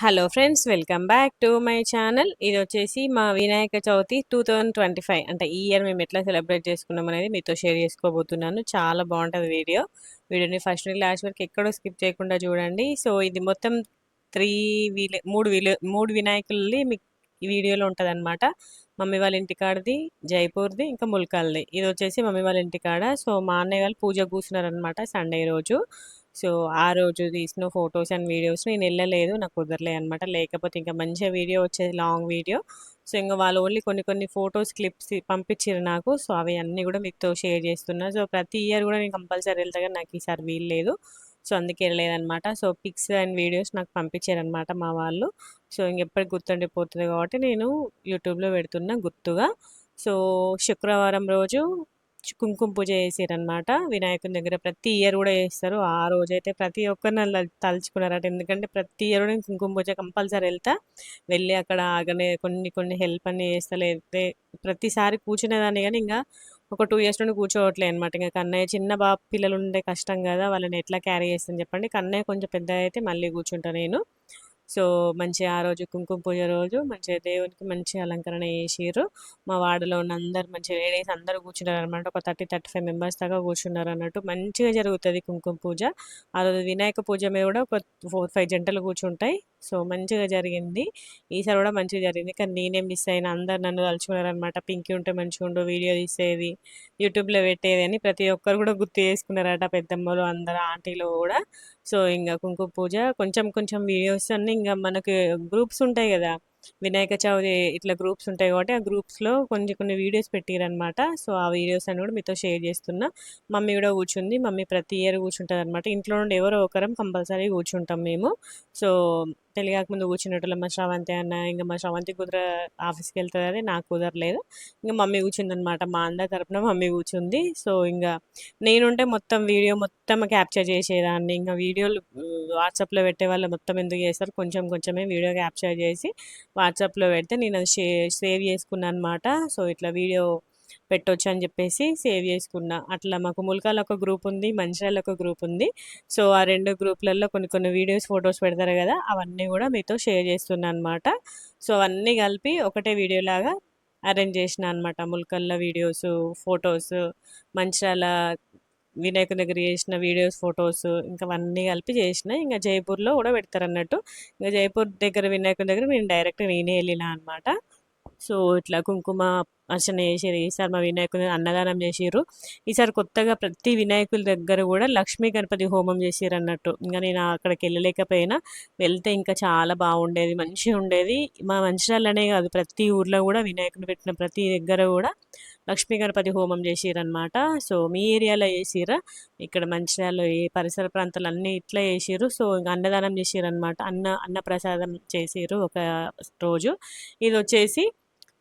Hello friends welcome back to my channel. ఇది వచ్చేసి మా Vinayaka Chavithi two thousand twenty five. అంటే ఈ ఇయర్ మేము ఎట్లా సెలబ్రేట్ చేసుకున్నాం అనేది మీతో షేర్ చేసుకోబోతున్నాను. చాలా బాగుంటుంది వీడియో. వీడియోని ఫస్ట్ నుండి లాస్ట్ వరకు ఎక్కడో స్కిప్ చేయకుండా చూడండి. సో ఇది మొత్తం త్రీ వీలే మూడు వీలే మూడు వినాయకులది మీకు ఈ వీడియోలో ఉంటుంది అనమాట మమ్మీ వాళ్ళ ఇంటికాడది జైపూర్ది ఇంకా ముల్కాల్ది. ఇది వచ్చేసి మమ్మీ వాళ్ళ ఇంటికాడ సో మా అన్నయ్య వాళ్ళు పూజ కూర్చున్నారనమాట సండే రోజు. సో ఆ రోజు తీసిన ఫొటోస్ అండ్ వీడియోస్ నేను వెళ్ళలేదు నాకు కుదరలే అనమాట లేకపోతే ఇంకా మంచిగా వీడియో వచ్చేది లాంగ్ వీడియో. సో ఇంకా వాళ్ళు ఓన్లీ కొన్ని కొన్ని ఫొటోస్ క్లిప్స్ పంపించారు నాకు. సో అవి అన్నీ కూడా మీతో షేర్ చేస్తున్నా. సో ప్రతి ఇయర్ కూడా నేను కంపల్సరీ వెళ్తా కానీ నాకు ఈసారి వీలు లేదు. సో అందుకే వెళ్ళలేదనమాట సో పిక్స్ అండ్ వీడియోస్ నాకు పంపించారనమాట మా వాళ్ళు. సో ఇంకెప్పటికి గుర్తుండిపోతుంది కాబట్టి నేను యూట్యూబ్లో పెడుతున్నా గుర్తుగా. సో శుక్రవారం రోజు కుంకుమ పూజ చేసారనమాట వినాయకుని దగ్గర ప్రతి ఇయర్ కూడా చేస్తారు. ఆ రోజు అయితే ప్రతి ఒక్కరిని తలుచుకున్నారట. ఎందుకంటే ప్రతి ఇయర్ కూడా కుంకుమ పూజ కంపల్సరీ వెళ్తా. వెళ్ళి అక్కడ ఆగనే కొన్ని కొన్ని హెల్ప్ అన్ని చేస్తా. ప్రతిసారి కూర్చునేదాన్ని కానీ ఇంకా ఒక టూ ఇయర్స్ నుండి కూర్చోవట్లే అనమాట ఇంకా కన్నయ్య చిన్న బాబు పిల్లలు ఉండే కష్టం కదా. వాళ్ళని ఎట్లా క్యారీ చేస్తాను చెప్పండి. కన్నయ్య కొంచెం పెద్ద అయితే మళ్ళీ కూర్చుంటా నేను. సో మంచిగా ఆ రోజు కుంకుమ పూజ రోజు మంచిగా దేవునికి మంచి అలంకరణ చేసిర్రు. మా వాడలో ఉన్న అందరు మంచిగా లేడీస్ అందరూ కూర్చున్నారు అనమాట ఒక థర్టీ థర్టీ ఫైవ్ మెంబర్స్ దాకా కూర్చున్నారు అన్నట్టు మంచిగా జరుగుతుంది కుంకుమ పూజ. ఆ రోజు వినాయక పూజ మీద కూడా ఒక ఫోర్ ఫైవ్ జంటలు కూర్చుంటాయి. సో మంచిగా జరిగింది. ఈసారి కూడా మంచిగా జరిగింది. కానీ నేనే మిస్ అయినా అందరు నన్ను తలుచుకున్నారనమాట పింకి ఉంటే మంచిగా ఉండు వీడియో తీసేది యూట్యూబ్లో పెట్టేది అని ప్రతి ఒక్కరు కూడా గుర్తు చేసుకున్నారట పెద్దమ్మలు అందరు ఆంటీలు కూడా. సో ఇంకా కుంకుమ పూజ కొంచెం కొంచెం వీడియోస్ అన్నీ ఇంకా మనకి గ్రూప్స్ ఉంటాయి కదా. వినాయక చవితి ఇట్లా గ్రూప్స్ ఉంటాయి కాబట్టి ఆ గ్రూప్స్లో కొన్ని కొన్ని వీడియోస్ పెట్టారనమాట సో ఆ వీడియోస్ అని కూడా మీతో షేర్ చేస్తున్నా. మమ్మీ కూడా కూర్చుంది. మమ్మీ ప్రతి ఇయర్ కూర్చుంటుంది అనమాట ఇంట్లో నుండి ఎవరో ఒకరం కంపల్సరీ కూర్చుంటాం మేము. సో తెలియక ముందు కూర్చున్నట్టు మా శ్రవంతి అన్న ఇంకా మా శ్రవంతి కుదర ఆఫీస్కి వెళ్తుంది నాకు కుదరలేదు. ఇంకా మమ్మీ కూర్చుందనమాట మా అందరి తరపున మమ్మీ కూర్చుంది. సో ఇంకా నేనుంటే మొత్తం వీడియో మొత్తం క్యాప్చర్ చేసేదాన్ని. ఇంకా వీడియోలు వాట్సాప్లో పెట్టే వాళ్ళు మొత్తం ఎందుకు చేస్తారు? కొంచెం కొంచెమే వీడియో క్యాప్చర్ చేసి వాట్సాప్లో పెడితే నేను అది సేవ్ చేసుకున్నాను అనమాట సో ఇట్లా వీడియో పెట్టొచ్చు అని చెప్పేసి సేవ్ చేసుకున్నా. అట్లా మాకు ముల్కాల ఒక గ్రూప్ ఉంది మంచిర్యాల ఒక గ్రూప్ ఉంది. సో ఆ రెండు గ్రూప్లలో కొన్ని కొన్ని వీడియోస్ ఫొటోస్ పెడతారు కదా అవన్నీ కూడా మీతో షేర్ చేస్తున్నా అనమాట సో అవన్నీ కలిపి ఒకటే వీడియోలాగా అరేంజ్ చేసిన అనమాట ములకల్ల వీడియోస్ ఫొటోస్ మంచిర్యాల వినాయకుని దగ్గర చేసిన వీడియోస్ ఫొటోస్ ఇంకా అవన్నీ కలిపి చేసిన. ఇంకా జైపూర్లో కూడా పెడతారు అన్నట్టు ఇంకా జైపూర్ దగ్గర వినాయకుని దగ్గర నేను డైరెక్ట్ నేనే వెళ్ళిన అనమాట సో ఇట్లా కుంకుమ అర్చన చేసారు ఈసారి మా వినాయకుని అన్నదానం చేసారు ఈసారి కొత్తగా ప్రతి వినాయకుల దగ్గర కూడా లక్ష్మీ గణపతి హోమం చేసారు అన్నట్టు ఇంకా నేను అక్కడికి వెళ్ళలేకపోయినా వెళ్తే ఇంకా చాలా బాగుండేది మంచిగా ఉండేది మా మంచిర్యాలనే కాదు ప్రతి ఊర్లో కూడా వినాయకుని పెట్టిన ప్రతి దగ్గర కూడా లక్ష్మీ గణపతి హోమం చేసిరనమాట సో మీ ఏరియాలో చేసిరా ఇక్కడ మంచిర్యాలలో ఏ పరిసర ప్రాంతాలు అన్నీ ఇట్లా చేసిరు సో ఇంకా అన్నదానం చేసిరనమాట అన్న అన్న ప్రసాదం చేసిరు ఒక రోజు. ఇది వచ్చేసి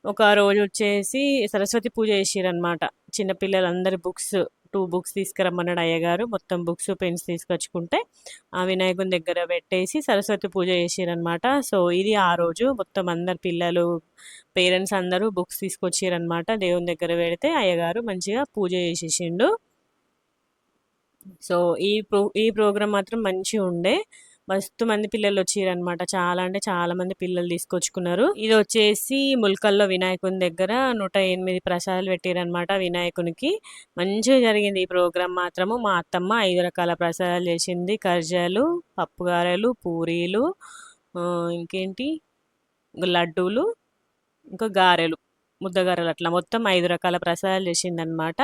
ఒక రోజు వచ్చేసి సరస్వతి పూజ చేసిరనమాట చిన్నపిల్లలందరి బుక్స్ టూ బుక్స్ తీసుకురమ్మన్నాడు అయ్యగారు. మొత్తం బుక్స్ పెన్స్ తీసుకొచ్చుకుంటే ఆ వినాయకుని దగ్గర పెట్టేసి సరస్వతి పూజ చేసిరనమాట సో ఇది ఆ రోజు మొత్తం అందరు పిల్లలు పేరెంట్స్ అందరూ బుక్స్ తీసుకొచ్చిరనమాట దేవుని దగ్గర పెడితే అయ్యగారు మంచిగా పూజ చేసేసిండు. సో ఈ ప్రో ఈ ప్రోగ్రామ్ మాత్రం మంచిగా ఉండే మస్తు మంది పిల్లలు వచ్చారనమాట చాలా అంటే చాలా మంది పిల్లలు తీసుకొచ్చుకున్నారు. ఇది వచ్చేసి ముల్కల్లో వినాయకుని దగ్గర నూట ఎనిమిది ప్రసాదాలు పెట్టారనమాట వినాయకునికి. మంచిగా జరిగింది ఈ ప్రోగ్రాం మాత్రము. మా అత్తమ్మ ఐదు రకాల ప్రసాదాలు చేసింది. కర్జాలు పప్పుగారెలు పూరీలు ఇంకేంటి? లడ్డూలు ఇంకా గారెలు. ముద్దగారలు అట్లా మొత్తం ఐదు రకాల ప్రసాదాలు చేసిందనమాట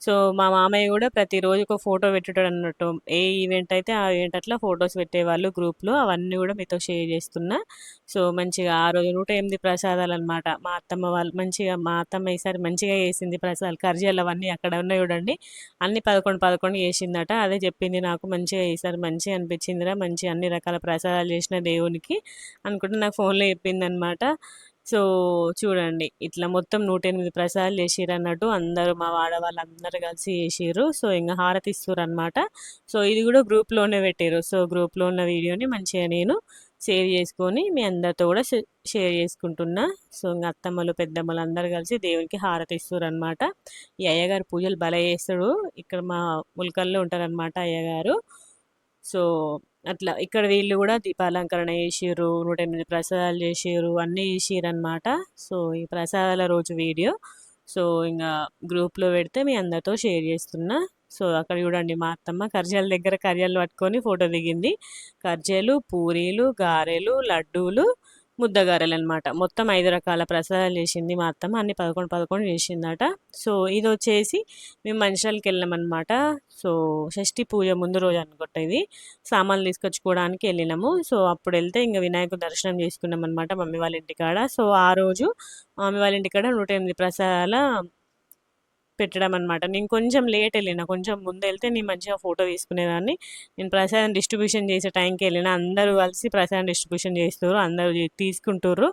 సో మా మామయ్య కూడా ప్రతిరోజు ఒక ఫోటో పెట్టడం అన్నట్టు ఏ ఈవెంట్ అయితే ఆ ఈవెంట్ అట్లా ఫొటోస్ పెట్టేవాళ్ళు గ్రూప్లో. అవన్నీ కూడా మీతో షేర్ చేస్తున్నా. సో మంచిగా ఆ రోజు నూట ఎనిమిది ప్రసాదాలు అనమాట మా అత్తమ్మ వాళ్ళు మంచిగా మా అత్తమ్మ ఈసారి మంచిగా చేసింది ప్రసాదాలు. కర్జీలు అవన్నీ అక్కడ ఉన్నాయి చూడండి. అన్ని పదకొండు పదకొండు చేసిందట. అదే చెప్పింది నాకు. మంచిగా ఈసారి మంచిగా అనిపించిందిరా. మంచి అన్ని రకాల ప్రసాదాలు చేసిన దేవునికి అనుకుంటే నాకు ఫోన్లో చెప్పింది అనమాట సో చూడండి. ఇట్లా మొత్తం నూట ఎనిమిది ప్రసాదాలు చేసిరు అన్నట్టు అందరూ మా వాడ వాళ్ళందరూ కలిసి చేసిర్రు. సో ఇంకా హారతి ఇస్తారు అనమాట సో ఇది కూడా గ్రూప్లోనే పెట్టారు సో గ్రూప్లో ఉన్న వీడియోని మంచిగా నేను షేర్ చేసుకొని మీ అందరితో కూడా షేర్ చేసుకుంటున్నా. సో ఇంకా అత్తమ్మలు పెద్దమ్మలు అందరు కలిసి దేవునికి హారతి ఇస్తారు అనమాట ఈ అయ్యగారు పూజలు బల చేస్తాడు. ఇక్కడ మా ములకల్లో ఉంటారనమాట అయ్యగారు. సో అట్లా ఇక్కడ వీళ్ళు కూడా దీపాలంకరణ చేసిర్రు నూట ఎనిమిది ప్రసాదాలు చేసిర్రు అన్నీ చేసిర్రు అనమాట సో ఈ ప్రసాదాల రోజు వీడియో. సో ఇంకా గ్రూప్లో పెడితే మీ అందరితో షేర్ చేస్తున్నా. సో అక్కడ చూడండి మా అత్తమ్మ కర్జాల దగ్గర కర్జాలు పట్టుకొని ఫోటో దిగింది. కర్జీలు పూరీలు గారెలు లడ్డూలు ముద్దగారెలు అనమాట మొత్తం ఐదు రకాల ప్రసాదాలు చేసింది మా అత్తమ్మ. అన్ని పదకొండు పదకొండు చేసిందట. సో ఇది వచ్చేసి మేము మంచిర్యాలకి వెళ్ళామన్నమాట సో షష్ఠి పూజ ముందు రోజు అనుకుంటా ఇది. సామాన్లు తీసుకొచ్చుకోవడానికి వెళ్ళినాము. సో అప్పుడు వెళ్తే ఇంకా వినాయకుడు దర్శనం చేసుకున్నాం అనమాట మమ్మీ వాళ్ళ ఇంటికాడ. సో ఆ రోజు మమ్మీ వాళ్ళ ఇంటికాడ నూట ఎనిమిది ప్రసాదాల పెట్టడం అనమాట నేను కొంచెం లేట్ వెళ్ళిన కొంచెం ముందు వెళ్తే నేను మంచిగా ఫోటో తీసుకునేదాన్ని. నేను ప్రసాదం డిస్ట్రిబ్యూషన్ చేసే టైంకి వెళ్ళిన అందరూ కలిసి ప్రసాదం డిస్ట్రిబ్యూషన్ చేస్తారు అందరూ తీసుకుంటారు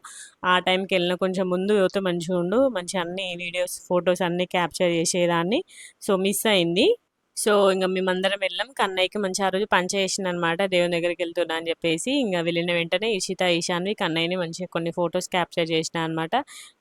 ఆ టైంకి వెళ్ళిన కొంచెం ముందు పోతే మంచిగా ఉండు మంచి అన్ని వీడియోస్ ఫొటోస్ అన్నీ క్యాప్చర్ చేసేదాన్ని. సో మిస్ అయింది. సో ఇంకా మేమందరం వెళ్ళాం. కన్నయ్యకి మంచి ఆ రోజు పంచ అనమాట దేవుని దగ్గరికి వెళ్తున్నా అని చెప్పేసి ఇంకా వెళ్ళిన వెంటనే ఇషిత ఈశాన్వి కన్నయ్యని మంచిగా కొన్ని ఫొటోస్ క్యాప్చర్ చేసిన అనమాట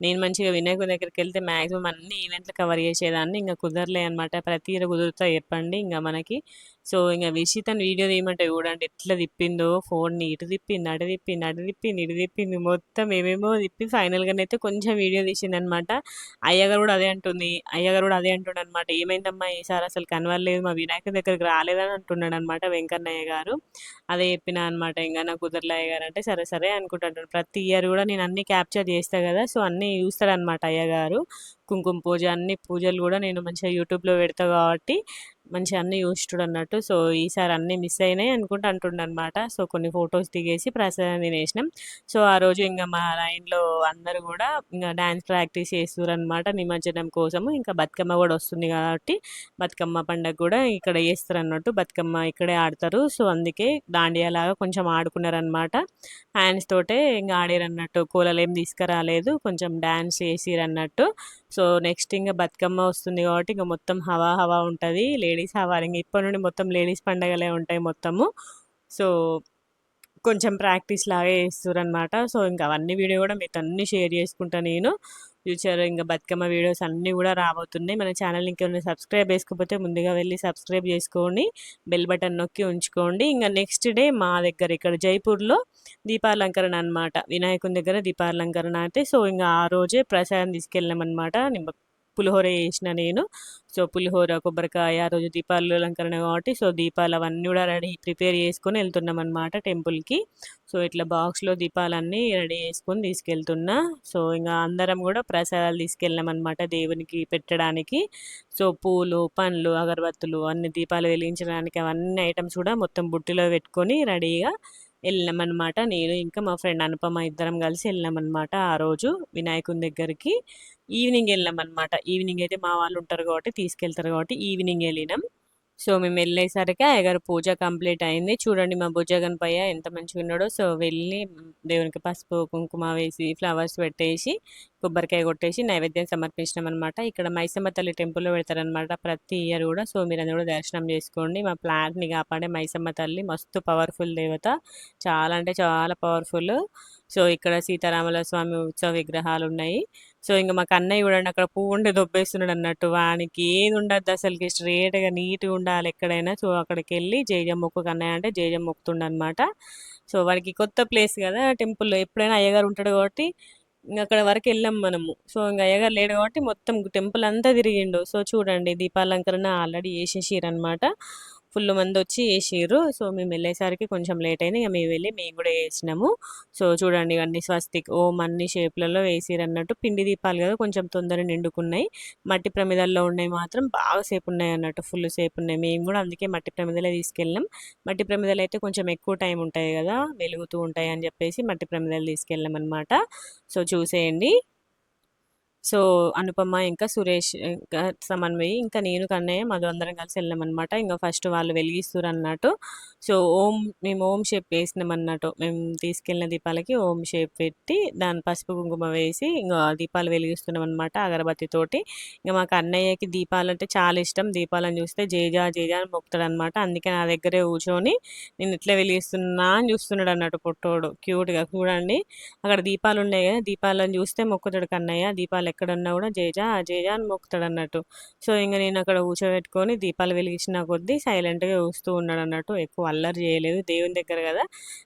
నేను మంచిగా వినాయకు దగ్గరికి వెళ్తే మ్యాక్సిమం అన్ని ఈవెంట్లు కవర్ చేసేదాన్ని. ఇంకా కుదరలే అనమాట. ప్రతి కుదురుతా చెప్పండి. ఇంకా మనకి సో ఇంకా విషి తను వీడియో తీయమంటే చూడండి ఎట్లా తిప్పిందో ఫోన్ని ఇటు తిప్పింది అటు తిప్పింది అటు తిప్పింది ఇటు తిప్పింది మొత్తం ఏమేమో తిప్పి ఫైనల్గానైతే కొంచెం వీడియో తీసింది అనమాట అయ్యగారు కూడా అదే అంటుంది అయ్యగారు కూడా అదే అంటుండ అనమాట ఏమైందమ్మా ఈసారి అసలు కనవలేదు మా వినాయకుడి దగ్గరికి రాలేదని అంటున్నాడు అనమాట వెంకన్నయ్య గారు. అదే చెప్పిన అనమాట ఇంకా నాకు కుదరలయ్య గారు. అంటే సరే సరే అనుకుంటాడు. ప్రతి ఇయర్ కూడా నేను అన్ని క్యాప్చర్ చేస్తా కదా సో అన్నీ చూస్తాడనమాట అయ్యగారు కుంకుమ పూజ అన్ని పూజలు కూడా నేను మంచిగా యూట్యూబ్లో పెడతా కాబట్టి మంచిగా అన్నీ చూస్తుడు అన్నట్టు సో ఈసారి అన్నీ మిస్ అయినాయి అనుకుంటూ అంటుండ అనమాట సో కొన్ని ఫొటోస్ దిగేసి ప్రసాదం తినేసినాం. సో ఆ రోజు ఇంకా మా లైన్లో అందరూ కూడా ఇంకా డ్యాన్స్ ప్రాక్టీస్ చేస్తారు అనమాట నిమజ్జనం కోసము. ఇంకా బతుకమ్మ కూడా వస్తుంది కాబట్టి బతుకమ్మ పండుగ కూడా ఇక్కడ చేస్తారు అన్నట్టు బతుకమ్మ ఇక్కడే ఆడతారు. సో అందుకే దాండియాలాగా కొంచెం ఆడుకున్నారనమాట హ్యాండ్స్ తోటే ఇంకా ఆడారన్నట్టు. కూలలు ఏం తీసుకురాలేదు. కొంచెం డ్యాన్స్ చేసిరన్నట్టు. సో నెక్స్ట్ ఇంకా బతుకమ్మ వస్తుంది కాబట్టి ఇంకా మొత్తం హవా హవా ఉంటుంది. లేడీస్ హవా ఇంకా ఇప్పటి నుండి మొత్తం లేడీస్ పండగలే ఉంటాయి మొత్తము. సో కొంచెం ప్రాక్టీస్ లాగా చేస్తారు అనమాట సో ఇంకా అవన్నీ వీడియో కూడా మీతో అన్నీ షేర్ చేసుకుంటా నేను. ఫ్యూచర్ ఇంకా బతుకమ్మ వీడియోస్ అన్నీ కూడా రాబోతున్నాయి. మన ఛానల్ ఇంకేమైనా సబ్స్క్రైబ్ చేసుకోకపోతే ముందుగా వెళ్ళి సబ్స్క్రైబ్ చేసుకోండి. బెల్ బటన్ నొక్కి ఉంచుకోండి. ఇంకా నెక్స్ట్ డే మా దగ్గర ఇక్కడ జైపూర్లో దీపాలంకరణ అనమాట వినాయకుని దగ్గర దీపాలంకరణ అయితే. సో ఇంకా ఆ రోజే ప్రసాదం తీసుకెళ్ళామన్నమాట. పులిహోర చేసిన నేను. సో పులిహోర కొబ్బరికాయ ఆ రోజు దీపాలు అలంకరణ కాబట్టి సో దీపాలు అవన్నీ కూడా రెడీ ప్రిపేర్ చేసుకొని వెళ్తున్నాం అనమాట టెంపుల్కి. సో ఇట్లా బాక్స్లో దీపాలన్నీ రెడీ చేసుకొని తీసుకెళ్తున్నా. సో ఇంకా అందరం కూడా ప్రసాదాలు తీసుకెళ్ళాం అనమాట దేవునికి పెట్టడానికి. సో పూలు పండ్లు అగరబత్తులు అన్ని దీపాలు వెలిగించడానికి అవన్నీ ఐటమ్స్ కూడా మొత్తం బుట్టిలో పెట్టుకొని రెడీగా వెళ్ళినామన్నమాట. నేను ఇంకా మా ఫ్రెండ్ అనుపమ ఇద్దరం కలిసి వెళ్ళినామన్నమాట ఆ రోజు వినాయకుని దగ్గరికి. ఈవినింగ్ వెళ్ళినామన్నమాట. ఈవినింగ్ అయితే మా వాళ్ళు ఉంటారు కాబట్టి తీసుకెళ్తారు కాబట్టి ఈవినింగ్ వెళ్ళినాం. సో మేము వెళ్ళేసరికి అయ్యగారు పూజ కంప్లీట్ అయింది. చూడండి మా భుజ గణపయ్య ఎంత మంచిగా ఉన్నాడో. సో వెళ్ళి దేవునికి పసుపు కుంకుమ వేసి ఫ్లవర్స్ పెట్టేసి కొబ్బరికాయ కొట్టేసి నైవేద్యం సమర్పించడం అనమాట ఇక్కడ మైసమ్మ తల్లి టెంపుల్లో పెడతారనమాట ప్రతి ఇయర్ కూడా. సో మీరు కూడా దర్శనం చేసుకోండి. మా ప్లాంట్ని కాపాడే మైసమ్మ తల్లి మస్తు పవర్ఫుల్ దేవత. చాలా అంటే చాలా పవర్ఫుల్. సో ఇక్కడ సీతారాముల స్వామి ఉత్సవ విగ్రహాలు ఉన్నాయి. సో ఇంకా మాకు అన్నయ్య చూడండి అక్కడ పువ్వు ఉండే దొబ్బేస్తున్నాడు అన్నట్టు. వానికి ఏది ఉండద్దు అసలుకి. స్ట్రేట్గా నీట్గా ఉండాలి ఎక్కడైనా. సో అక్కడికి వెళ్ళి జేజం మొక్కు కన్నయ్య అంటే జేజం మొక్కుతుండ అనమాట సో వాడికి కొత్త ప్లేస్ కదా టెంపుల్లో. ఎప్పుడైనా అయ్యగారు ఉంటాడు కాబట్టి ఇంకా అక్కడ వరకు వెళ్ళాం మనము. సో ఇంకా అయ్యగారు లేడు కాబట్టి మొత్తం టెంపుల్ అంతా తిరిగిండు. సో చూడండి దీపాలంకరణ ఆల్రెడీ వేసేసిరు అనమాట ఫుల్ మంది వచ్చి వేసిర్రు. సో మేము వెళ్ళేసరికి కొంచెం లేట్ అయింది. ఇక మేము వెళ్ళి మేము కూడా వేసినాము. సో చూడండి అన్ని స్వస్తిక్ ఓం అన్ని షేప్లలో వేసిరు అన్నట్టు పిండి దీపాలు కదా కొంచెం తొందర నిండుకున్నాయి. మట్టి ప్రమిదల్లో ఉన్నాయి మాత్రం బాగా సేపు ఉన్నాయి అన్నట్టు. ఫుల్ సేపు ఉన్నాయి మేము కూడా అందుకే మట్టి ప్రమిదలే తీసుకెళ్ళాం మట్టి ప్రమిదలు అయితే కొంచెం ఎక్కువ టైం ఉంటాయి కదా వెలుగుతూ ఉంటాయి అని చెప్పేసి మట్టి ప్రమిదలు తీసుకెళ్ళాం అనమాట సో చూసేయండి. సో అనుపమ ఇంకా సురేష్ ఇంకా సమన్వయి ఇంకా నేను కన్నయ్య మధు అందరం కలిసి వెళ్ళామన్నమాట. ఇంకా ఫస్ట్ వాళ్ళు వెలిగిస్తారు అన్నట్టు. సో ఓం మేము ఓం షేప్ వేసినాం అన్నట్టు. మేము తీసుకెళ్ళిన దీపాలకి ఓం షేప్ పెట్టి దాని పసుపు కుంకుమ వేసి ఇంకా దీపాలు వెలిగిస్తున్నాం అనమాట అగరబత్తితోటి ఇంకా మాకు అన్నయ్యకి దీపాలు అంటే చాలా ఇష్టం. దీపాలను చూస్తే జేజా జేజా అని మొక్తాడు అనమాట అందుకే నా దగ్గరే కూర్చొని నేను ఇట్లా వెలిగిస్తున్నా అని చూస్తున్నాడు అన్నట్టు పుట్టోడు. క్యూట్గా చూడండి. అక్కడ దీపాలు ఉన్నాయి కదా దీపాలను చూస్తే మొక్కుతాడు కన్నయ్య. దీపాలు ఎక్కడున్నా కూడా జేజా జేజా అని మొక్కుతాడు అన్నట్టు సో ఇంక నేను అక్కడ కూర్చోబెట్టుకొని దీపాలు వెలిగించిన కొద్దీ సైలెంట్గా చూస్తూ ఉన్నాడు అన్నట్టు ఎక్కువ అల్లరి చేయలేదు దేవుని దగ్గర కదా.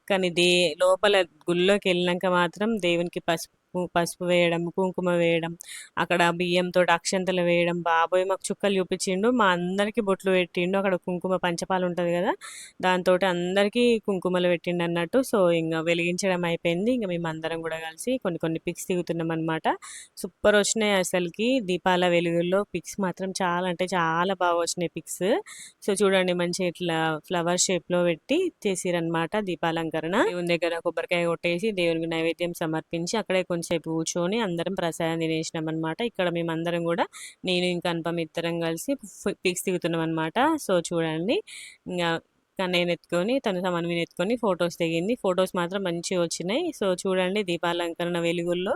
కానీ దే లోపల గుళ్ళోకి వెళ్ళినాక మాత్రం దేవునికి పసుపు పసుపు వేయడం కుంకుమ వేయడం అక్కడ బియ్యంతో అక్షంతలు వేయడం. బాబోయ్! మాకు చుక్కలు చూపించిండు. మా అందరికీ బొట్లు పెట్టిండు. అక్కడ కుంకుమ పంచపాలు ఉంటుంది కదా! దాంతో అందరికీ కుంకుమలు పెట్టిండు అన్నట్టు. సో ఇంకా వెలిగించడం అయిపోయింది. ఇంకా మేము అందరం కూడా కలిసి కొన్ని కొన్ని పిక్స్ దిగుతున్నాం అనమాట సూపర్ వచ్చినాయి అసలుకి. దీపాల వెలుగుల్లో పిక్స్ మాత్రం చాలా అంటే చాలా బాగా వచ్చినాయి పిక్స్. సో చూడండి మంచి ఇట్లా ఫ్లవర్ షేప్లో పెట్టి చేసిరనమాట దీపాలంకరణ. దేవుని దగ్గర కొబ్బరికాయ కొట్టేసి దేవునికి నైవేద్యం సమర్పించి అక్కడే కొంచెం కొంచెంసేపు కూర్చొని అందరం ప్రసాదం తినేసినాం అనమాట ఇక్కడ మేమందరం కూడా నేను ఇంకా అనుపమ ఇద్దరం కలిసి పిక్స్ దిగుతున్నాం అనమాట సో చూడండి. ఇంకా నేను ఎత్తుకొని తను సమన్విని ఎత్తుకొని ఫొటోస్ దిగింది. ఫొటోస్ మాత్రం మంచిగా వచ్చినాయి. సో చూడండి దీపాలంకరణ వెలుగుల్లో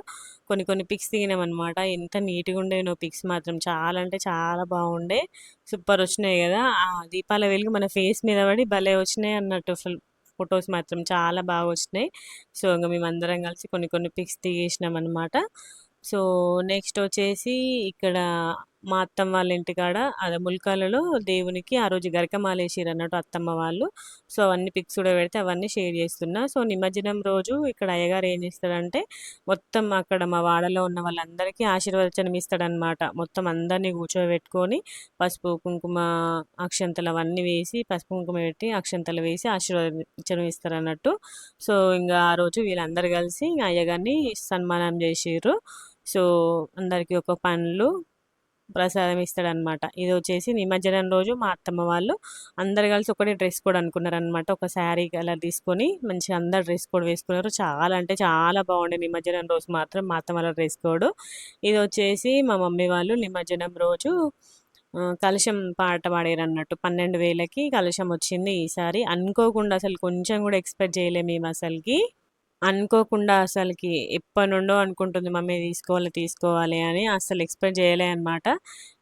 కొన్ని కొన్ని పిక్స్ దిగినాం అనమాట ఎంత నీట్గా ఉండే నువ్వు పిక్స్ మాత్రం. చాలా అంటే చాలా బాగుండే. సూపర్ వచ్చినాయి కదా. ఆ దీపాల వెలుగు మన ఫేస్ మీద పడి భలే వచ్చినాయి అన్నట్టు ఫొటోస్ మాత్రం చాలా బాగా వచ్చినాయి. సో ఇంకా మేమందరం కలిసి కొన్ని కొన్ని పిక్స్ తీసేసినాం అనమాట సో నెక్స్ట్ వచ్చేసి ఇక్కడ మా అత్తమ్మ వాళ్ళ ఇంటికాడ అదే ముల్కాలలో దేవునికి ఆ రోజు గరకమాలేసిరు అన్నట్టు అత్తమ్మ వాళ్ళు. సో అవన్నీ పిక్స్ కూడా పెడితే అవన్నీ షేర్ చేస్తున్నా. సో నిమజ్జనం రోజు ఇక్కడ అయ్యగారు ఏం చేస్తాడంటే మొత్తం అక్కడ మా వాడలో ఉన్న వాళ్ళందరికీ ఆశీర్వచనం ఇస్తాడనమాట మొత్తం అందరినీ కూర్చోబెట్టుకొని పసుపు కుంకుమ అక్షంతలు అవన్నీ వేసి పసుపు కుంకుమ పెట్టి అక్షంతలు వేసి ఆశీర్వచనం ఇస్తారు అన్నట్టు సో ఇంకా ఆ రోజు వీళ్ళందరూ కలిసి అయ్యగారిని సన్మానం చేసిర్రు. సో అందరికీ ఒక పండ్లు ప్రసాదం ఇస్తాడనమాట ఇది వచ్చేసి నిమజ్జనం రోజు మా అత్తమ్మ వాళ్ళు అందరు కలిసి ఒకటే డ్రెస్ కోడ్ అనుకున్నారనమాట. ఒక శారీ కలర్ తీసుకొని మంచిగా అందరు డ్రెస్ కోడ్ వేసుకున్నారు. చాలా అంటే చాలా బాగుండే నిమజ్జనం రోజు మాత్రం మా అత్తమ్మ వాళ్ళ డ్రెస్ కోడ్. ఇది వచ్చేసి మా మమ్మీ వాళ్ళు నిమజ్జనం రోజు కలశం పాట పాడారు అన్నట్టు పన్నెండు వేలకి కలశం వచ్చింది ఈసారి అనుకోకుండా అసలు కొంచెం కూడా ఎక్స్పెక్ట్ చేయలేము మేము అసలుకి అనుకోకుండా అసలుకి ఎప్పటినుండో అనుకుంటుంది మమ్మీ తీసుకోవాలి తీసుకోవాలి అని అసలు ఎక్స్పెక్ట్ చేయలే అనమాట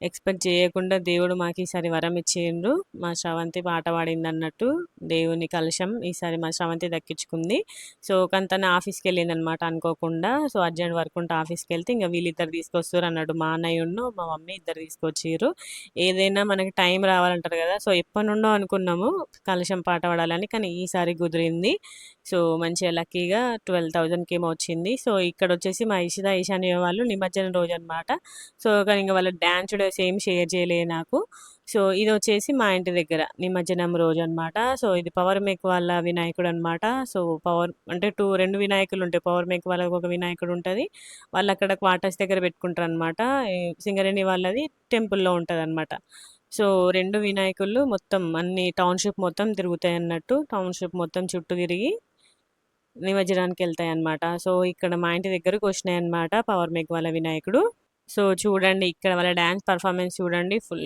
ఎక్స్పెక్ట్ చేయకుండా దేవుడు మాకు ఈసారి వరం ఇచ్చిండ్రు మా శ్రవంతి పాట పాడింది అన్నట్టు దేవుని కలశం ఈసారి మా శ్రవంతి దక్కించుకుంది. సో కానీ ఆఫీస్కి వెళ్ళింది అనమాట అనుకోకుండా. సో అర్జెంట్ వర్క్ ఉంటే ఆఫీస్కి వెళ్తే ఇంకా వీళ్ళిద్దరు తీసుకొస్తారు అన్నాడు మా అన్నయ్యను మా మమ్మీ ఇద్దరు తీసుకొచ్చిర్రు. ఏదైనా మనకి టైం రావాలంటారు కదా! సో ఎప్పటి నుండో అనుకున్నాము కలశం పాట పాడాలని కానీ ఈసారి కుదిరింది. సో మంచిగా లక్కీగా ట్వెల్వ్ థౌజండ్కి ఏమో వచ్చింది. సో ఇక్కడ వచ్చేసి మా ఇషిత ఈశాన్య వాళ్ళు నిమజ్జనం రోజు అనమాట సో కానీ ఇంకా వాళ్ళ డ్యాన్స్ సేమ్ షేర్ చేయలే నాకు. సో ఇది వచ్చేసి మా ఇంటి దగ్గర నిమజ్జనం రోజు అనమాట సో ఇది పవర్ మేక్ వాళ్ళ వినాయకుడు అనమాట సో పవర్ అంటే టూ రెండు వినాయకులు ఉంటాయి పవర్ మేక్ వాళ్ళకి ఒక వినాయకుడు ఉంటుంది వాళ్ళు అక్కడ క్వార్టర్స్ దగ్గర పెట్టుకుంటారు అనమాట సింగరేణి వాళ్ళది టెంపుల్లో ఉంటుంది అనమాట సో రెండు వినాయకులు మొత్తం అన్ని టౌన్షిప్ మొత్తం తిరుగుతాయి అన్నట్టు టౌన్షిప్ మొత్తం చుట్టూ తిరిగి నిమజ్జనానికి వెళ్తాయి అనమాట సో ఇక్కడ మా ఇంటి దగ్గరకు వచ్చినాయి అనమాట పవర్ మేక్ వాళ్ళ వినాయకుడు. సో చూడండి ఇక్కడ వాళ్ళ డ్యాన్స్ పర్ఫార్మెన్స్ చూడండి. ఫుల్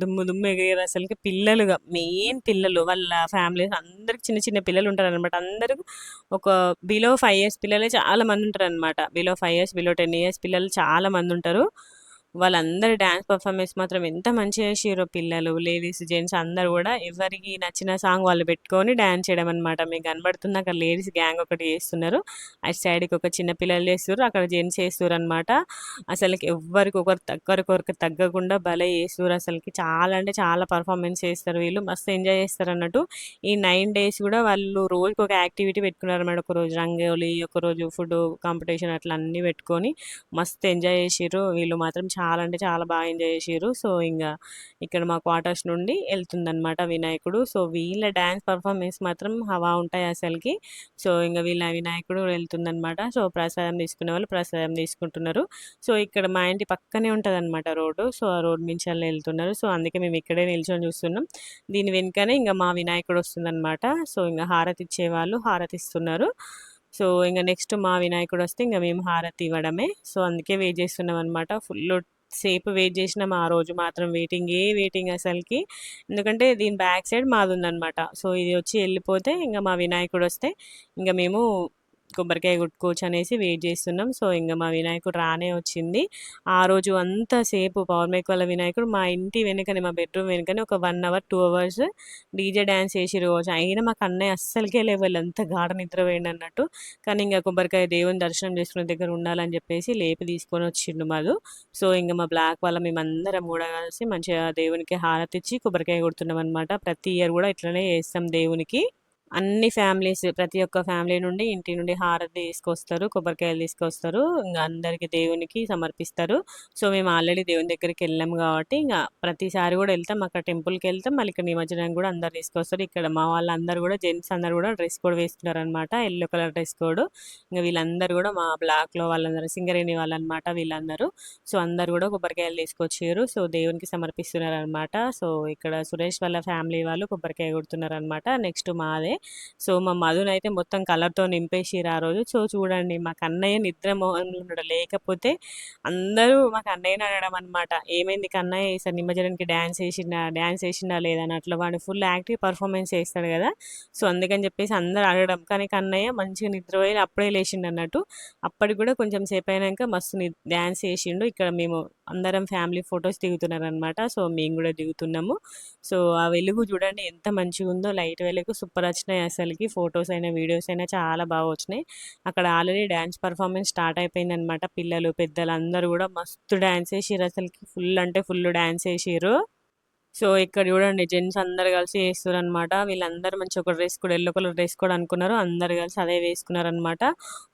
దుమ్ము దుమ్ము ఎగిరారు అసలుకి పిల్లలుగా మెయిన్ పిల్లలు. వాళ్ళ ఫ్యామిలీస్ అందరికి చిన్న చిన్న పిల్లలు ఉంటారు అనమాట అందరూ ఒక బిలో ఫైవ్ ఇయర్స్ పిల్లలే చాలా మంది ఉంటారు అనమాట below five years below ten years పిల్లలు చాలా మంది ఉంటారు. వాళ్ళందరి డ్యాన్స్ పర్ఫార్మెన్స్ మాత్రం ఎంత మంచిగా చేసిరో పిల్లలు లేడీస్ జెంట్స్ అందరు కూడా ఎవరికి నచ్చిన సాంగ్ వాళ్ళు పెట్టుకొని డ్యాన్స్ చేయడం అనమాట మీకు కనబడుతుంది అక్కడ లేడీస్ గ్యాంగ్ ఒకటి చేస్తున్నారు. అటు సైడ్కి ఒక చిన్న పిల్లలు చేస్తారు అక్కడ జెంట్స్ చేస్తారు అనమాట అసలుకి ఎవరికి ఒకరు ఒకరికి తగ్గకుండా భలే చేస్తారు అసలుకి. చాలా అంటే చాలా పర్ఫార్మెన్స్ చేస్తారు వీళ్ళు మస్తు ఎంజాయ్ చేస్తారు అన్నట్టు. ఈ నైన్ డేస్ కూడా వాళ్ళు రోజుకి ఒక యాక్టివిటీ పెట్టుకున్నారు అనమాట ఒకరోజు రంగోలి ఒకరోజు ఫుడ్ కాంపిటీషన్ అట్లా అన్నీ పెట్టుకొని మస్తు ఎంజాయ్ చేసారు వీళ్ళు మాత్రం చాలా చాలా అంటే చాలా బాగా ఎంజాయ్ చేసారు సో ఇంకా ఇక్కడ మా క్వార్టర్స్ నుండి వెళ్తుందనమాట వినాయకుడు. సో వీళ్ళ డ్యాన్స్ పర్ఫార్మెన్స్ మాత్రం హవా ఉంటాయి అసలుకి. సో ఇంకా వీళ్ళ వినాయకుడు వెళ్తుందనమాట సో ప్రసాదం తీసుకునే వాళ్ళు ప్రసాదం తీసుకుంటున్నారు. సో ఇక్కడ మా ఇంటి పక్కనే ఉంటుంది అనమాట రోడ్డు. సో ఆ రోడ్ నుంచి వెళ్తున్నారు సో అందుకే మేము ఇక్కడే నిల్చొని చూస్తున్నాం. దీని వెనుకనే ఇంకా మా వినాయకుడు వస్తుందనమాట సో ఇంకా హారతి ఇచ్చేవాళ్ళు హారతి ఇస్తున్నారు సో ఇంకా నెక్స్ట్ మా వినాయకుడు వస్తే ఇంకా మేము హారతి ఇవ్వడమే. సో అందుకే వెయిట్ చేస్తున్నాం అనమాట ఫుల్ సేపు వెయిట్ చేసినాం ఆ రోజు మాత్రం వెయిటింగ్ ఏ వెయిటింగ్ అసలుకి? ఎందుకంటే దీని బ్యాక్ సైడ్ మాది ఉందనమాట సో ఇది వచ్చి వెళ్ళిపోతే ఇంకా మా వినాయకుడు వస్తే ఇంకా మేము కొబ్బరికాయ కొట్టుకోవచ్చు అనేసి వెయిట్ చేస్తున్నాం. సో ఇంకా మా వినాయకుడు రానే వచ్చింది. ఆ రోజు అంతసేపు పవర్ మేక్ వాళ్ళ వినాయకుడు మా ఇంటి వెనుకనే మా బెడ్రూమ్ వెనుకనే ఒక one hour two hours DJ dance చేసి రోజు. అయినా మాకు అన్నయ్య అస్సలకే లేవాలి అంత గాఢ నిద్ర వేయండి అన్నట్టు. కానీ ఇంకా కొబ్బరికాయ దేవుని దర్శనం చేసుకునే దగ్గర ఉండాలని చెప్పేసి లేపి తీసుకొని వచ్చిండు మాకు. సో ఇంకా మా బ్లాక్ వాళ్ళ మేమందరం కూడా కలిసి మంచిగా దేవునికి హారతి ఇచ్చి కొబ్బరికాయ కొడుతున్నాం అనమాట ప్రతి ఇయర్ కూడా ఇట్లనే చేస్తాం దేవునికి. అన్ని ఫ్యామిలీస్ ప్రతి ఒక్క ఫ్యామిలీ నుండి ఇంటి నుండి హారతి తీసుకొస్తారు కొబ్బరికాయలు తీసుకొస్తారు ఇంకా అందరికీ దేవునికి సమర్పిస్తారు. సో మేము ఆల్రెడీ దేవుని దగ్గరికి వెళ్ళాం కాబట్టి ఇంకా ప్రతిసారి కూడా వెళ్తాం. అక్కడ టెంపుల్కి వెళ్తాం. మళ్ళీ ఇక్కడ నిమజ్జనం కూడా అందరు తీసుకొస్తారు. ఇక్కడ మా వాళ్ళందరూ కూడా జెంట్స్ అందరు కూడా డ్రెస్ కోడ్ వేస్తున్నారు అనమాట ఎల్లో కలర్ డ్రెస్ కోడ్. ఇంకా వీళ్ళందరూ కూడా మా బ్లాక్లో వాళ్ళందరూ సింగరేణి వాళ్ళనమాట వీళ్ళందరూ. సో అందరు కూడా కొబ్బరికాయలు తీసుకొచ్చారు. సో దేవునికి సమర్పిస్తున్నారు అనమాట సో ఇక్కడ సురేష్ వాళ్ళ ఫ్యామిలీ వాళ్ళు కొబ్బరికాయ కొడుతున్నారు అనమాట నెక్స్ట్ మాదే సో మా మధుని అయితే మొత్తం కలర్తో నింపేసిరు ఆ రోజు. సో చూడండి మాకు అన్నయ్య నిద్ర మోహన్లో లేకపోతే అందరూ మాకు అన్నయ్యని అనడం అనమాట ఏమైంది కన్నయ్య? ఈసారి నిమజ్జనానికి డ్యాన్స్ వేసిండా? డ్యాన్స్ వేసిండా లేదని అట్లా వాడు ఫుల్ యాక్టివ్ పర్ఫార్మెన్స్ చేస్తాడు కదా. సో అందుకని చెప్పేసి అందరూ అడగడం. కానీ కన్నయ్య మంచిగా నిద్రపోయి అప్పుడే లేచిండు అన్నట్టు. అప్పటికి కూడా కొంచెం సేపు అయినాక మస్తు డ్యాన్స్ చేసిండు. ఇక్కడ మేము అందరం ఫ్యామిలీ ఫొటోస్ దిగుతున్నారనమాట సో మేము కూడా దిగుతున్నాము. సో ఆ వెలుగు చూడండి ఎంత మంచిగా ఉందో లైట్ వెలుగు సూపర్ వచ్చినాయి అసలుకి. ఫొటోస్ అయినా వీడియోస్ అయినా చాలా బాగా వచ్చినాయి. అక్కడ ఆల్రెడీ డ్యాన్స్ పర్ఫార్మెన్స్ స్టార్ట్ అయిపోయింది అనమాట పిల్లలు పెద్దలు అందరూ కూడా మస్తు డ్యాన్స్ వేసారు అసలుకి. ఫుల్ అంటే ఫుల్ డ్యాన్స్ వేసారు సో ఇక్కడ చూడండి జెంట్స్ అందరు కలిసి వేస్తారు అనమాట వీళ్ళందరూ మంచి ఒక డ్రెస్ కూడా ఎల్లో కలర్ డ్రెస్ కూడా అనుకున్నారు. అందరు కలిసి అదే వేసుకున్నారు అనమాట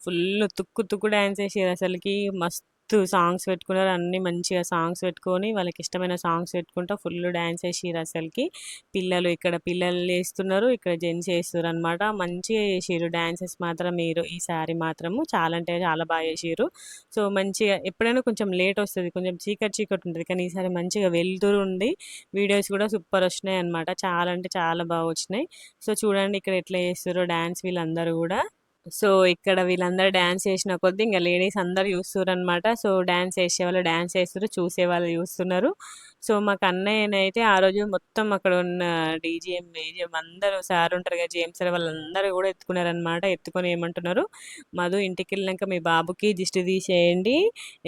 ఫుల్ తుక్కు తుక్కు డ్యాన్స్ వేసేది అసలుకి. మస్తు మస్తు సాంగ్స్ పెట్టుకున్నారు. అన్ని మంచిగా సాంగ్స్ పెట్టుకొని వాళ్ళకి ఇష్టమైన సాంగ్స్ పెట్టుకుంటా ఫుల్ డ్యాన్స్ వేసిరు అసలుకి. పిల్లలు ఇక్కడ పిల్లలు వేస్తున్నారు ఇక్కడ జెంట్స్ వేస్తున్నారు అనమాట మంచిగా చేసిరు డ్యాన్సెస్ మాత్రం మీరు ఈసారి మాత్రము. చాలా అంటే చాలా బాగా చేసిరు సో మంచిగా ఎప్పుడైనా కొంచెం లేట్ వస్తుంది కొంచెం చీకటి చీకటి ఉంటుంది. కానీ ఈసారి మంచిగా వెళ్తురు ఉండి వీడియోస్ కూడా సూపర్ వచ్చినాయి అనమాట చాలా అంటే చాలా బాగా వచ్చినాయి. సో చూడండి ఇక్కడ ఎట్లా చేస్తారో డ్యాన్స్ వీళ్ళందరూ కూడా. సో ఇక్కడ వీళ్ళందరూ డ్యాన్స్ చేసిన కొద్దీ ఇంకా లేడీస్ అందరు చూస్తున్నారు అనమాట సో డ్యాన్స్ చేసే వాళ్ళు డ్యాన్స్ చేస్తారు చూసే వాళ్ళు చూస్తున్నారు. సో మాకు అన్నయ్యనైతే ఆ రోజు మొత్తం అక్కడ ఉన్న డీజీఎం ఏజిఎం అందరూ సార్ ఉంటారు కదా జేఎం సార్ వాళ్ళందరూ కూడా ఎత్తుకున్నారనమాట ఎత్తుకొని ఏమంటున్నారు మధు ఇంటికి వెళ్ళినాక మీ బాబుకి దిష్టి తీసేయండి.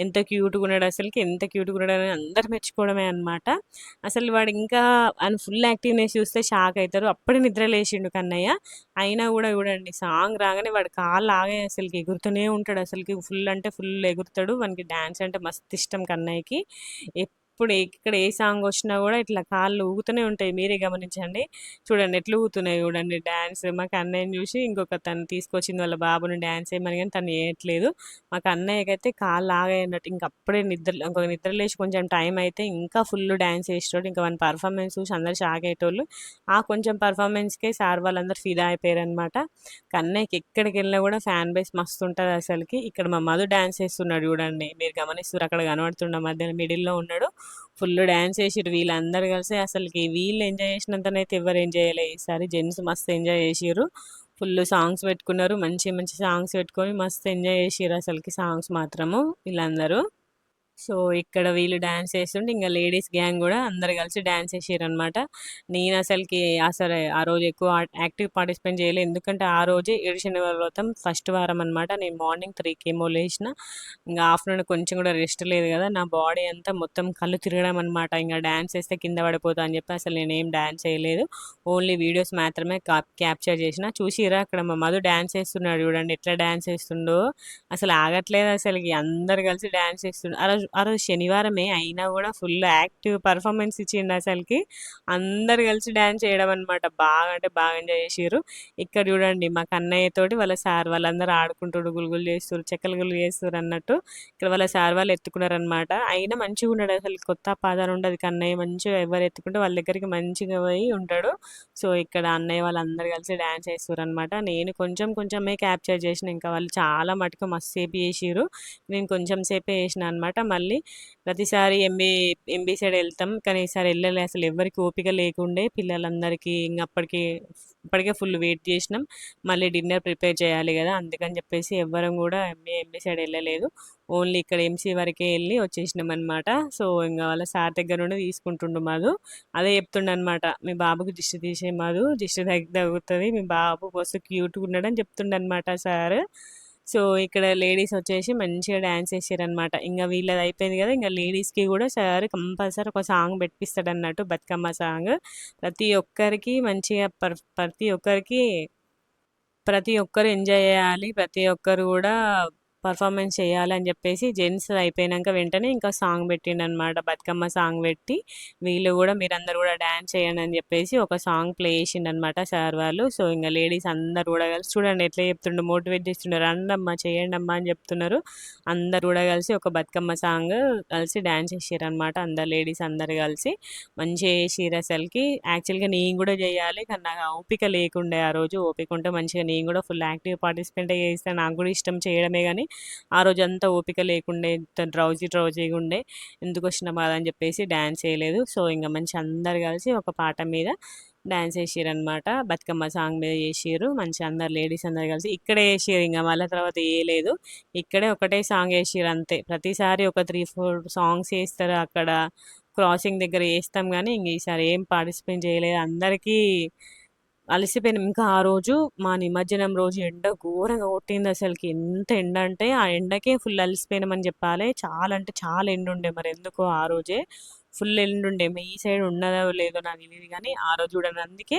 ఎంత క్యూట్గా ఉన్నాడు అసలుకి ఎంత క్యూట్గా ఉన్నాడు అని అందరు మెచ్చుకోవడమే అనమాట అసలు వాడు ఇంకా ఆయన ఫుల్ యాక్టివ్నెస్ చూస్తే షాక్ అవుతారు అప్పుడే నిద్ర లేచిండు కన్నయ్య. అయినా కూడా చూడండి సాంగ్ రాగానే వాడు కాళ్ళు ఆగే అసలుకి ఎగురుతూనే ఉంటాడు అసలుకి. ఫుల్ అంటే ఫుల్ ఎగురుతాడు. వానికి డ్యాన్స్ అంటే మస్తు ఇష్టం కన్నయ్యకి. ఇప్పుడు ఇక్కడ ఏ సాంగ్ వచ్చినా కూడా ఇట్లా కాళ్ళు ఊగుతూనే ఉంటాయి. మీరే గమనించండి. చూడండి ఎట్లా ఊగుతున్నాయి చూడండి డ్యాన్స్ మాకు అన్నయ్యని చూసి ఇంకొక తను తీసుకొచ్చింది. వాళ్ళ బాబుని డ్యాన్స్ వేయమని కానీ తను వేయట్లేదు మాకు అన్నయ్యకైతే కాళ్ళు ఆగాయన్నట్టు ఇంకా అప్పుడే నిద్ర ఇంకొక నిద్ర లేచి కొంచెం టైం అయితే ఇంకా ఫుల్ డ్యాన్స్ వేసేటోడు ఇంకా వన్ పర్ఫార్మెన్స్ చూసి అందరు షాక్ అయ్యేటోళ్ళు. ఆ కొంచెం పర్ఫార్మెన్స్కే సార్ వాళ్ళందరూ ఫిదా అయిపోయారు అనమాట కన్నయ్యకి ఎక్కడికి వెళ్ళినా కూడా ఫ్యాన్ బేస్ మస్తు ఉంటుంది అసలుకి. ఇక్కడ మా మధు డ్యాన్స్ చేస్తున్నాడు చూడండి. మీరు గమనిస్తారు అక్కడ కనబడుతుండ మధ్యాహ్నం మిడిల్లో ఉన్నాడు. ఫుల్ డ్యాన్స్ చేసిరు వీళ్ళందరూ కలిసి. అసలుకి వీళ్ళు ఎంజాయ్ చేసినంతనైతే ఎవరు ఎంజాయ్ చేయలేదు ఈసారి. జెంట్స్ మస్తు ఎంజాయ్ చేసిరు ఫుల్ సాంగ్స్ పెట్టుకున్నారు. మంచి మంచి సాంగ్స్ పెట్టుకొని మస్తు ఎంజాయ్ చేసిరు అసలుకి సాంగ్స్ మాత్రము వీళ్ళందరూ. సో ఇక్కడ వీళ్ళు డ్యాన్స్ చేస్తుంటే ఇంకా లేడీస్ గ్యాంగ్ కూడా అందరు కలిసి డ్యాన్స్ అనమాట నేను అసలుకి అసలు ఆ రోజు ఎక్కువ యాక్టివ్ పార్టిసిపేట్ చేయలేదు ఎందుకంటే ఆ రోజే ఏడు శనివారం వ్రతం ఫస్ట్ వారం అనమాట నేను మార్నింగ్ త్రీకి ఏమో లేచిన ఇంకా ఆఫ్టర్నూన్ కొంచెం కూడా రెస్ట్ లేదు కదా. నా బాడీ అంతా మొత్తం కళ్ళు తిరగడం అనమాట ఇంకా డ్యాన్స్ చేస్తే కింద పడిపోతా అని చెప్పి అసలు నేను ఏం డ్యాన్స్ చేయలేదు. ఓన్లీ వీడియోస్ మాత్రమే క్యాప్చర్ చేసిన. చూసిరా అక్కడ మా మధు డ్యాన్స్ చేస్తున్నాడు చూడండి. ఎట్లా డ్యాన్స్ చేస్తుండో. అసలు ఆగట్లేదు అసలు అందరు కలిసి డ్యాన్స్ చేస్తుండే. ఆ రోజు ఆ రోజు శనివారమే అయినా కూడా ఫుల్ యాక్టివ్ పర్ఫార్మెన్స్ ఇచ్చిండు అసలుకి. అందరు కలిసి డ్యాన్స్ చేయడం అనమాట బాగా అంటే బాగా ఎంజాయ్ చేసారు ఇక్కడ చూడండి మా కన్నయ్య తోటి వాళ్ళ సార్ వాళ్ళందరూ ఆడుకుంటాడు గులుగులు చేస్తారు చెక్కలు గులు చేస్తారు అన్నట్టు. ఇక్కడ వాళ్ళ సార్ వాళ్ళు ఎత్తుకున్నారనమాట అయినా మంచిగా ఉన్నాడు అసలు. కొత్త పాదాలు ఉండదు. కన్నయ్య మంచిగా ఎవరు ఎత్తుకుంటే వాళ్ళ దగ్గరికి మంచిగా పోయి ఉంటాడు. సో ఇక్కడ అన్నయ్య వాళ్ళందరూ కలిసి డ్యాన్స్ చేస్తారు అనమాట నేను కొంచెం కొంచెమే క్యాప్చర్ చేసిన. ఇంకా వాళ్ళు చాలా మటుకు మస్తు సేపు చేసిరు నేను కొంచెం సేపే చేసిన అనమాట మళ్ళీ ప్రతిసారి ఎంబీ ఎంబీ సైడ్ వెళ్తాం. కానీ ఈసారి వెళ్ళలే. అసలు ఎవరికి ఓపిక లేకుండే పిల్లలందరికీ ఇంక అప్పటికి ఇప్పటికే ఫుల్ వెయిట్ చేసినాం. మళ్ళీ డిన్నర్ ప్రిపేర్ చేయాలి కదా. అందుకని చెప్పేసి ఎవ్వరం కూడా ఎంబీ ఎంబీ సైడ్ వెళ్ళలేదు. ఓన్లీ ఇక్కడ ఎంసీ వరకే వెళ్ళి వచ్చేసినాం అనమాట సో ఇంకా వాళ్ళ సార్ దగ్గర నుండి తీసుకుంటుండు మాదు. అదే చెప్తుండ అనమాట మీ బాబుకి దిష్టి తీసే మాదు. దిష్టి తగ్గి తగ్గుతుంది. మీ బాబు కోసం క్యూట్గా ఉన్నాడని చెప్తుండనమాట సార్. సో ఇక్కడ లేడీస్ వచ్చేసి మంచిగా డ్యాన్స్ చేసారనమాట ఇంకా వీళ్ళది అయిపోయింది కదా ఇంకా లేడీస్కి కూడా సార్ కంపల్సరీ ఒక సాంగ్ పెట్టిస్తాడు అన్నట్టు బతుకమ్మ సాంగ్. ప్రతి ఒక్కరికి మంచిగా ప్రతి ఒక్కరికి ప్రతి ఒక్కరు ఎంజాయ్ చేయాలి. ప్రతి ఒక్కరు కూడా పర్ఫార్మెన్స్ చేయాలని చెప్పేసి జెంట్స్ అయిపోయినాక వెంటనే ఇంకా సాంగ్ పెట్టిండనమాట బతుకమ్మ సాంగ్ పెట్టి వీళ్ళు కూడా మీరందరూ కూడా డ్యాన్స్ చేయండి అని చెప్పేసి ఒక సాంగ్ ప్లే చేసిండనమాట సార్ వాళ్ళు. సో ఇంకా లేడీస్ అందరు కూడా కలిసి చూడండి ఎట్లా చెప్తుండ్రు మోటివేట్ చేస్తున్నారు అందమ్మా చేయండి అమ్మా అని చెప్తున్నారు. అందరు కూడా కలిసి ఒక బతుకమ్మ సాంగ్ కలిసి డ్యాన్స్ చేసారనమాట అందరు లేడీస్ అందరు కలిసి. మంచిగా చేసిరు అసలుకి. యాక్చువల్గా నేను కూడా చేయాలి కానీ నాకు ఓపిక లేకుండే ఆ రోజు. ఓపిక ఉంటే మంచిగా నేను కూడా ఫుల్ యాక్టివ్ పార్టిసిపేట్ చేస్తే నాకు కూడా ఇష్టం చేయడమే కానీ ఆ రోజు అంతా ఓపిక లేకుండే డ్రౌజీ డ్రౌజీగా ఉండే ఎందుకు వచ్చిన బాధ అని చెప్పేసి డ్యాన్స్ చేయలేదు. సో ఇంకా మంచి అందరు కలిసి ఒక పాట మీద డ్యాన్స్ వేసారనమాట బతుకమ్మ సాంగ్ మీద చేసారు. మంచి అందరు లేడీస్ అందరు కలిసి ఇక్కడే వేసారు ఇంకా మళ్ళీ తర్వాత వేయలేదు ఇక్కడే ఒకటే సాంగ్ వేసారు అంతే. ప్రతిసారి ఒక త్రీ ఫోర్ సాంగ్స్ వేస్తారు అక్కడ. క్రాసింగ్ దగ్గర వేస్తాం కానీ ఇంక ఈసారి ఏం పార్టిసిపేట్ చేయలేదు. అందరికీ అలసిపోయినాం. ఇంకా ఆ రోజు మా నిమజ్జనం రోజు ఎండ ఘోరంగా కొట్టింది అసలుకి. ఎంత ఎండ అంటే ఆ ఎండకే ఫుల్ అలసిపోయినామని చెప్పాలి. చాలా అంటే చాలా ఎండ ఉండే మరి ఎందుకో ఆ రోజే. ఫుల్ ఎండ్ ఉండే ఈ సైడ్ ఉన్నదో లేదో నాకు తెలియదు కానీ ఆ రోజు చూడండి. అందుకే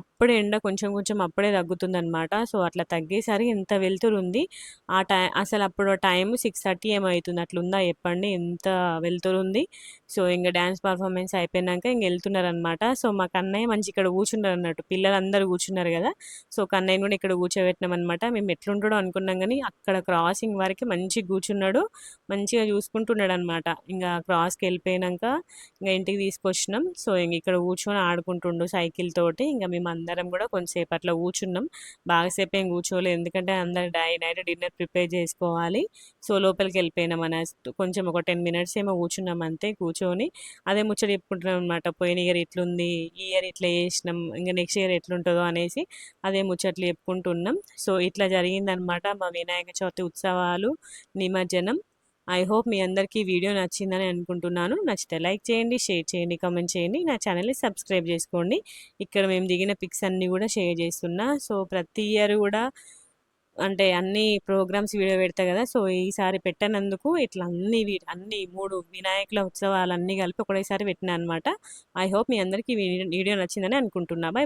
అప్పుడే ఎండ కొంచెం కొంచెం అప్పుడే తగ్గుతుంది అనమాట సో అట్లా తగ్గేసరికి ఎంత వెళ్తురు ఉంది. ఆ టైం అసలు అప్పుడు టైం సిక్స్ థర్టీ ఏమవుతుంది అట్లుందా చెప్పండి. ఎంత వెళ్తురు ఉంది. సో ఇంకా డ్యాన్స్ పర్ఫార్మెన్స్ అయిపోయినాక ఇంక వెళ్తున్నారనమాట సో మా కన్నయ్య మంచి ఇక్కడ కూర్చున్నారు అన్నట్టు పిల్లలందరూ కూర్చున్నారు కదా. సో కన్నయ్య కూడా ఇక్కడ కూర్చోబెట్టినాం అనమాట మేము ఎట్లుంటాడో అనుకున్నాం కానీ అక్కడ క్రాసింగ్ వరకు మంచిగా కూర్చున్నాడు. మంచిగా చూసుకుంటున్నాడు అనమాట ఇంకా క్రాస్కి వెళ్ళిపోయినాక ఇంకా ఇంటికి తీసుకొచ్చినాం. సో ఇంక ఇక్కడ కూర్చొని ఆడుకుంటుండు సైకిల్ తోటి. ఇంకా మేము అందరం కూడా కొంచెంసేపు అట్లా కూర్చున్నాం. బాగాసేపు ఏం కూర్చోలేదు ఎందుకంటే అందరు డై నైట్ డిన్నర్ ప్రిపేర్ చేసుకోవాలి. సో లోపలికి వెళ్ళిపోయినాం మన కొంచెం ఒక టెన్ మినిట్స్ ఏమో కూర్చున్నాం అంతే కూర్చొని. అదే ముచ్చట చెప్పుకుంటున్నాం అనమాట పోయిన ఇయర్ ఇట్లుంది ఈ ఇయర్ ఇట్లా చేసినాం ఇంకా నెక్స్ట్ ఇయర్ ఎట్లుంటుందో అనేసి అదే ముచ్చట్లు చెప్పుకుంటున్నాం. సో ఇట్లా జరిగిందనమాట మా వినాయక చవితి ఉత్సవాలు నిమజ్జనం. ఐ హోప్ మీ అందరికీ వీడియో నచ్చిందని అనుకుంటున్నాను. నచ్చితే లైక్ చేయండి షేర్ చేయండి కామెంట్ చేయండి. నా ఛానల్ని సబ్స్క్రైబ్ చేసుకోండి. ఇక్కడ మేము దిగిన పిక్స్ అన్నీ కూడా షేర్ చేస్తున్నా. సో ప్రతి ఇయర్ కూడా అంటే అన్ని ప్రోగ్రామ్స్ వీడియో పెడతా కదా సో ఈసారి పెట్టినందుకు ఇట్లా అన్ని అన్ని మూడు వినాయకుల ఉత్సవాలు అన్నీ కలిపి ఒకటేసారి పెట్టినా అనమాట ఐ హోప్ మీ అందరికీ వీడియో నచ్చిందని అనుకుంటున్నా. బాయ్